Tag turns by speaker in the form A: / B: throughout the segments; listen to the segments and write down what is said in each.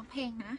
A: ร้องเพลงนะ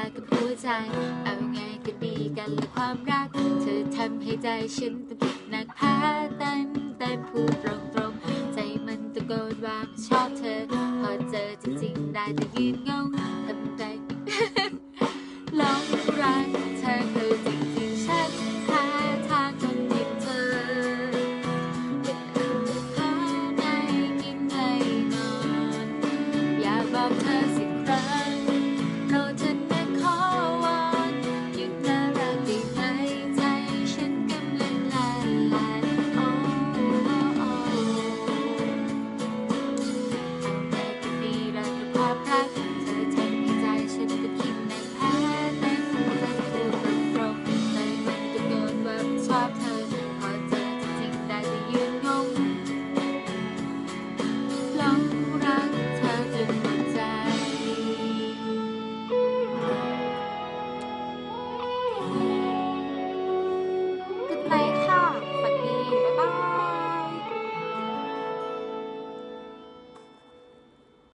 A: า
B: กับหัวใจ เอาไงกันดีกันและความรัก เธอทำให้ใจฉันต้องหนักพาเต็มเต็มพูดตรงตรงใจมันตะโกนว่าชอบเธอ พอเจอจริงๆได้แต่ยืนงงทำใจลองรักเธอคืจริงๆฉันแค่ทางจนยิ้มเธอเป็นอันจะพาในกินในนอน อย่าบอกเธอ